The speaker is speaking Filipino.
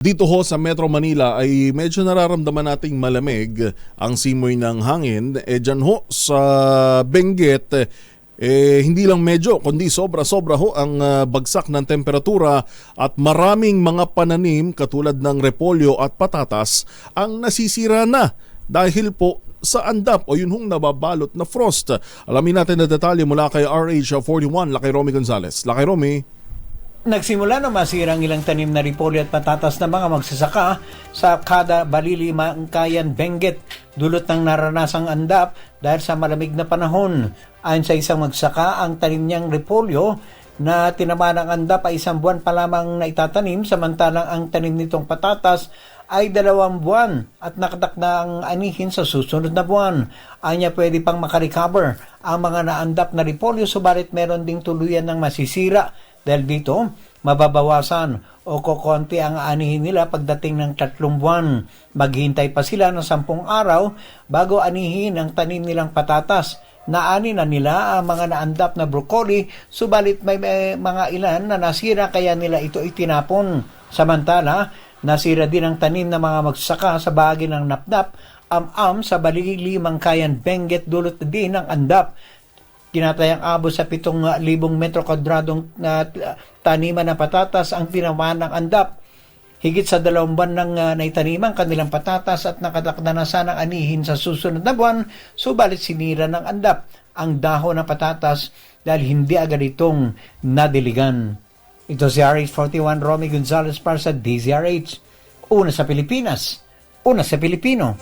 Dito ho sa Metro Manila ay medyo nararamdaman nating malamig ang simoy ng hangin. E dyan ho sa Benguet, eh, hindi lang medyo kundi sobra-sobra ho ang ah, bagsak ng temperatura at maraming mga pananim katulad ng repolyo at patatas ang nasisira na dahil po sa andap o yun hong nababalot na frost. Alamin natin na detalye mula kay RH41, Lakay Romy Gonzales. Lakay Romy. Nagsimula na masira ang ilang tanim na repolyo at patatas ng mga magsasaka sa kada Balili Mangkayan Benguet dulot ng naranasang andap dahil sa malamig na panahon. Ayon sa isang magsaka, ang tanim niyang repolyo na tinamaan ng andap ay isang buwan pa lamang na itatanim samantalang ang tanim nitong patatas ay dalawang buwan at nakatak na ang anihin sa susunod na buwan. Anya pwede pang makarecover ang mga naandap na repolyo subalit meron ding tuluyan ng masisira dahil dito, mababawasan o kokonti ang anihin nila pagdating ng tatlong buwan. Maghintay pa sila ng sampung araw bago anihin ang tanim nilang patatas. Naani na nila ang mga naandap na broccoli, subalit may, may mga ilan na nasira kaya nila ito itinapon. Samantala, nasira din ang tanim ng mga magsaka sa bahagi ng napnap, am-am sa Balili, Mangkayan, Benguet, dulot din ng andap tinatayang abot sa 7,000 metro kwadradong na taniman ng patatas ang tinamaan ng andap. Higit sa dalawang buwan ng uh, naitaniman kanilang patatas at nakatakda na sanang anihin sa susunod na buwan, subalit sinira ng andap ang dahon ng patatas dahil hindi agad itong nadiligan. Ito si RH41 Romy Gonzalez para sa DZRH. Una sa Pilipinas, una sa Pilipino.